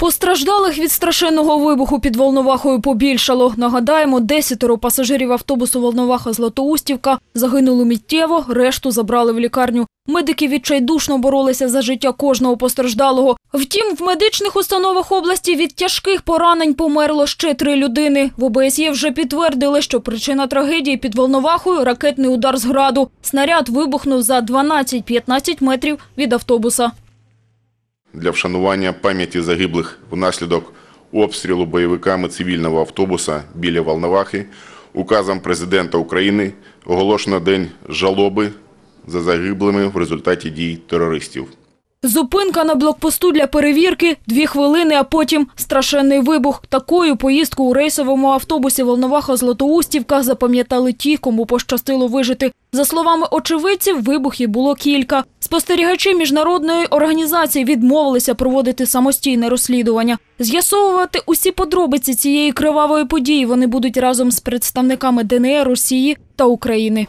Постраждалих від страшенного вибуху під Волновахою побільшало. Нагадаємо, десятеро пасажирів автобусу Волноваха Златоустівка загинули миттєво, решту забрали в лікарню. Медики відчайдушно боролися за життя кожного постраждалого. Втім, в медичних установах області від тяжких поранень померло ще три людини. В ОБСЄ вже підтвердили, що причина трагедії під Волновахою – ракетний удар з граду. Снаряд вибухнув за 12-15 метрів від автобуса. Для вшанування пам'яті загиблих внаслідок обстрілу бойовиками цивільного автобуса біля Волновахи указом президента України оголошено День жалоби за загиблими в результаті дій терористів. Зупинка на блокпосту для перевірки, дві хвилини, а потім страшенний вибух. Такою поїздку у рейсовому автобусі Волноваха-Златоустівка запам'ятали ті, кому пощастило вижити. За словами очевидців, вибухів було кілька. Спостерігачі міжнародної організації відмовилися проводити самостійне розслідування. З'ясовувати усі подробиці цієї кривавої події вони будуть разом з представниками ДНР, Росії та України.